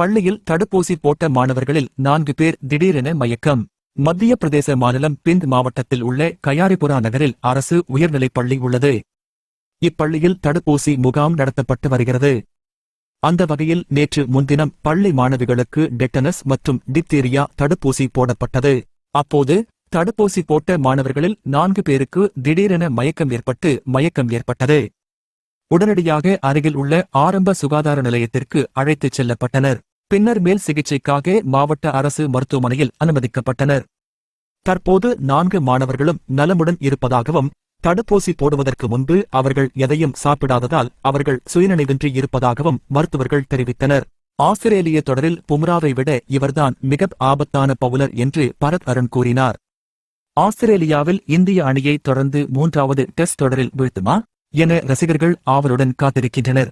பள்ளியில் தடுப்பூசி போட்ட மாணவர்களில் நான்கு பேர் திடீரென மயக்கம். மத்திய பிரதேச மாநிலம் பிந்த் மாவட்டத்தில் உள்ள கயாரிபுரா நகரில் அரசு உயர்நிலைப் பள்ளி உள்ளது. இப்பள்ளியில் தடுப்பூசி முகாம் நடத்தப்பட்டு வருகிறது. அந்த வகையில் நேற்று முன்தினம் பள்ளி மாணவிகளுக்கு டெட்டனஸ் மற்றும் டிப்தீரியா தடுப்பூசி போடப்பட்டது. அப்போது தடுப்பூசி போட்ட மாணவர்களில் நான்கு பேருக்கு திடீரென மயக்கம் ஏற்பட்டு மயக்கம் ஏற்பட்டது. உடனடியாக அருகில் உள்ள ஆரம்ப சுகாதார நிலையத்திற்கு அழைத்துச் செல்லப்பட்டனர். பின்னர் மேல் சிகிச்சைக்காக மாவட்ட அரசு மருத்துவமனையில் அனுமதிக்கப்பட்டனர். தற்போது நான்கு மாணவர்களும் நலமுடன் இருப்பதாகவும் தடுப்பூசி போடுவதற்கு முன்பு அவர்கள் எதையும் சாப்பிடாததால் அவர்கள் சுயநினைவின்றி இருப்பதாகவும் மருத்துவர்கள் தெரிவித்தனர். ஆஸ்திரேலிய தொடரில் பும்ராவை விட இவர்தான் மிக ஆபத்தான பவுலர் என்று பரத் அருண் கூறினார். ஆஸ்திரேலியாவில் இந்திய அணியை தொடர்ந்து மூன்றாவது டெஸ்ட் தொடரில் வீழ்த்துமா? என ரசிகர்கள் ஆவலுடன் காத்திருக்கின்றனர்.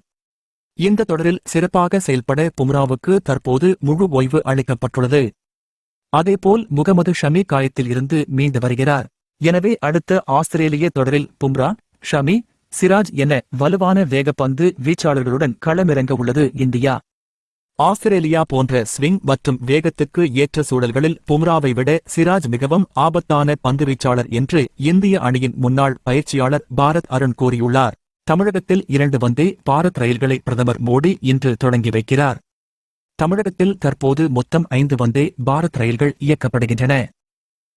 இந்த தொடரில் சிறப்பாக செயல்பட பும்ராவுக்கு தற்போது முழு ஓய்வு அளிக்கப்பட்டுள்ளது. அதேபோல் முகமது ஷமி காயத்தில் இருந்து மீண்டு வருகிறார். எனவே அடுத்த ஆஸ்திரேலிய தொடரில் பும்ரா ஷமி சிராஜ் என வலுவான வேகப்பந்து வீச்சாளர்களுடன் களமிறங்க உள்ளது இந்தியா. ஆஸ்திரேலியா போன்ற ஸ்விங் மற்றும் வேகத்துக்கு ஏற்ற சூழல்களில் பும்ராவை விட சிராஜ் மிகவும் ஆபத்தான பந்துவீச்சாளர் என்று இந்திய அணியின் முன்னாள் பயிற்சியாளர் பாரத் அருண் கூறியுள்ளார். தமிழகத்தில் இரண்டு வந்தே பாரத் ரயில்களை பிரதமர் மோடி இன்று தொடங்கி வைக்கிறார். தமிழகத்தில் தற்போது மொத்தம் ஐந்து வந்தே பாரத் ரயில்கள் இயக்கப்படுகின்றன.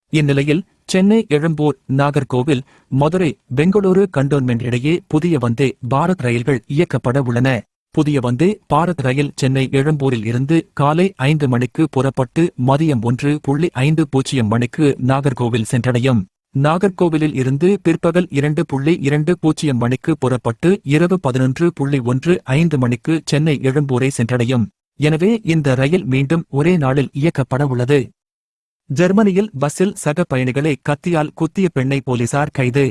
இந்நிலையில் சென்னை எழும்பூர் நாகர்கோவில் மதுரை பெங்களூரு கண்டோன்மெண்ட் இடையே புதிய வந்தே பாரத் ரயில்கள் இயக்கப்பட உள்ளன. புதிய வந்தே பாரத் ரயில் சென்னை எழும்பூரில் இருந்து காலை ஐந்து மணிக்கு புறப்பட்டு மதியம் ஒன்று புள்ளி ஐந்து பூஜ்ஜியம் மணிக்கு நாகர்கோவில் சென்றடையும். நாகர்கோவிலில் இருந்து பிற்பகல் இரண்டு புள்ளி இரண்டு பூஜ்ஜியம் மணிக்கு புறப்பட்டு இரவு பதினொன்று புள்ளி ஒன்று ஐந்து மணிக்கு சென்னை எழும்பூரை சென்றடையும். எனவே இந்த ரயில் மீண்டும் ஒரே நாளில் இயக்கப்பட உள்ளது. ஜெர்மனியில் பஸ்ஸில் சக பயணிகளை கத்தியால் குத்திய பெண்ணை போலீசார் கைது.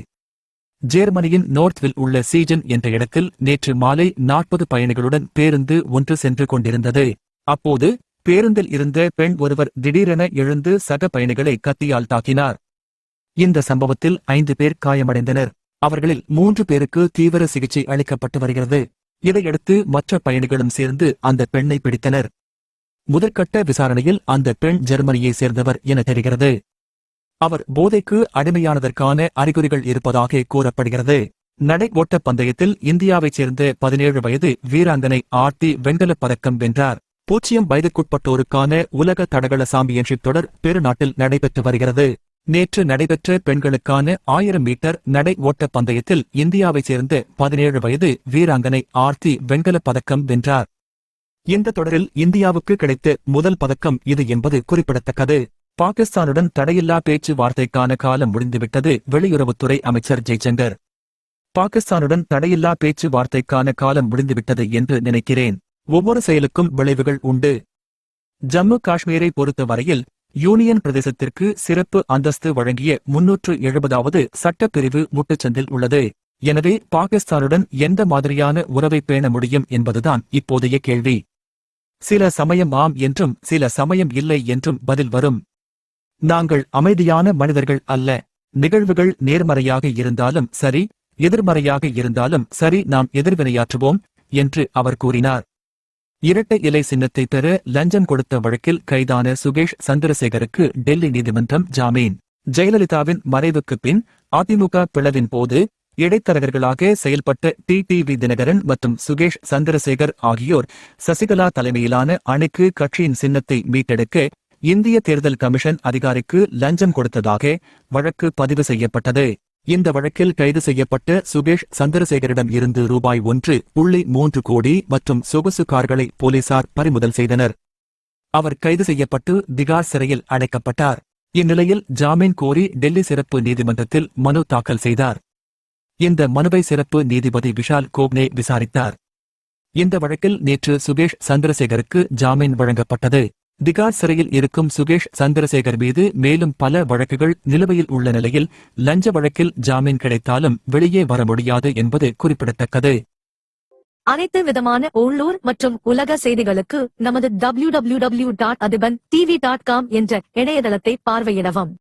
ஜெர்மனியின் நோர்த்வில் உள்ள சீஜன் என்ற இடத்தில் நேற்று மாலை நாற்பது பயணிகளுடன் பேருந்து ஒன்று சென்று கொண்டிருந்தது. அப்போது பேருந்தில் இருந்த பெண் ஒருவர் திடீரென எழுந்து சக பயணிகளை கத்தியால் தாக்கினார். இந்த சம்பவத்தில் ஐந்து பேர் காயமடைந்தனர். அவர்களில் மூன்று பேருக்கு தீவிர சிகிச்சை அளிக்கப்பட்டு வருகிறது. இதையடுத்து மற்ற பயணிகளும் சேர்ந்து அந்த பெண்ணை பிடித்தனர். முதற்கட்ட விசாரணையில் அந்த பெண் ஜெர்மனியை சேர்ந்தவர் என தெரிகிறது. அவர் போதைக்கு அடிமையானதற்கான அறிகுறிகள் இருப்பதாக கூறப்படுகிறது. நடை ஓட்டப் பந்தயத்தில் இந்தியாவைச் சேர்ந்த பதினேழு வயது வீராங்கனை ஆர்த்தி வெண்கலப் பதக்கம் வென்றார். பூஜ்ஜியம் வயதுக்குட்பட்டோருக்கான உலக தடகள சாம்பியன்ஷிப் தொடர் பெருநாட்டில் நடைபெற்று வருகிறது. நேற்று நடைபெற்ற பெண்களுக்கான ஆயிரம் மீட்டர் நடை ஓட்டப் பந்தயத்தில் இந்தியாவைச் சேர்ந்த பதினேழு வயது வீராங்கனை ஆர்த்தி வெண்கலப் பதக்கம் வென்றார். இந்த தொடரில் இந்தியாவுக்கு கிடைத்த முதல் பதக்கம் இது என்பது குறிப்பிடத்தக்கது. பாகிஸ்தானுடன் தடையில்லா பேச்சுவார்த்தைக்கான காலம் முடிந்துவிட்டது வெளியுறவுத்துறை அமைச்சர் ஜெய்சங்கர். பாகிஸ்தானுடன் தடையில்லா பேச்சுவார்த்தைக்கான காலம் முடிந்துவிட்டது என்று நினைக்கிறேன். ஒவ்வொரு செயலுக்கும் விளைவுகள் உண்டு. ஜம்மு காஷ்மீரை பொறுத்தவரையில் யூனியன் பிரதேசத்திற்கு சிறப்பு அந்தஸ்து வழங்கிய முன்னூற்று எழுபதாவது சட்டப்பிரிவு முட்டுச்சந்தில் உள்ளது. எனவே பாகிஸ்தானுடன் எந்த மாதிரியான உறவை பேண முடியும் என்பதுதான் இப்போதைய கேள்வி. சில சமயம் ஆம் என்றும் சில சமயம் இல்லை என்றும் பதில் வரும். நாங்கள் அமைதியான மனிதர்கள் அல்ல. நிகழ்வுகள் நேர்மறையாக இருந்தாலும் சரி எதிர்மறையாக இருந்தாலும் சரி நாம் எதிர்வினையாற்றுவோம் என்று அவர் கூறினார். இரட்டை இலை சின்னத்தை பெற லஞ்சம் கொடுத்த வழக்கில் கைதான சுகேஷ் சந்திரசேகருக்கு டெல்லி நீதிமன்றம் ஜாமீன். ஜெயலலிதாவின் மறைவுக்கு பின் அதிமுக பிளவின் போது இடைத்தரகர்களாக செயல்பட்ட டி டிவி தினகரன் மற்றும் சுகேஷ் சந்திரசேகர் ஆகியோர் சசிகலா தலைமையிலான அணிக்கு கட்சியின் சின்னத்தை மீட்டெடுக்க இந்திய தேர்தல் கமிஷன் அதிகாரிக்கு லஞ்சம் கொடுத்ததாக வழக்கு பதிவு செய்யப்பட்டது. இந்த வழக்கில் கைது செய்யப்பட்ட சுகேஷ் சந்திரசேகரிடம் இருந்து ரூபாய் ஒன்று புள்ளி மூன்று கோடி மற்றும் சொகுசு கார்களை போலீசார் பறிமுதல் செய்தனர். அவர் கைது செய்யப்பட்டு திகார் சிறையில் அடைக்கப்பட்டார். இந்நிலையில் ஜாமீன் கோரி டெல்லி சிறப்பு நீதிமன்றத்தில் மனு தாக்கல் செய்தார். இந்த மனுவை சிறப்பு நீதிபதி விஷால் கோப்னே விசாரித்தார். இந்த வழக்கில் நேற்று சுகேஷ் சந்திரசேகருக்கு ஜாமீன் வழங்கப்பட்டது. திகார் சிறையில் இருக்கும் சுகேஷ் சந்திரசேகர் மீது மேலும் பல வழக்குகள் நிலுவையில் உள்ள நிலையில் லஞ்ச வழக்கில் ஜாமீன் கிடைத்தாலும் வெளியே வர முடியாது என்பது குறிப்பிடத்தக்கது. அனைத்து விதமான உள்ளூர் மற்றும் உலக செய்திகளுக்கு நமது W W dot Athiban T V dot com என்ற இணையதளத்தை பார்வையிடவும்.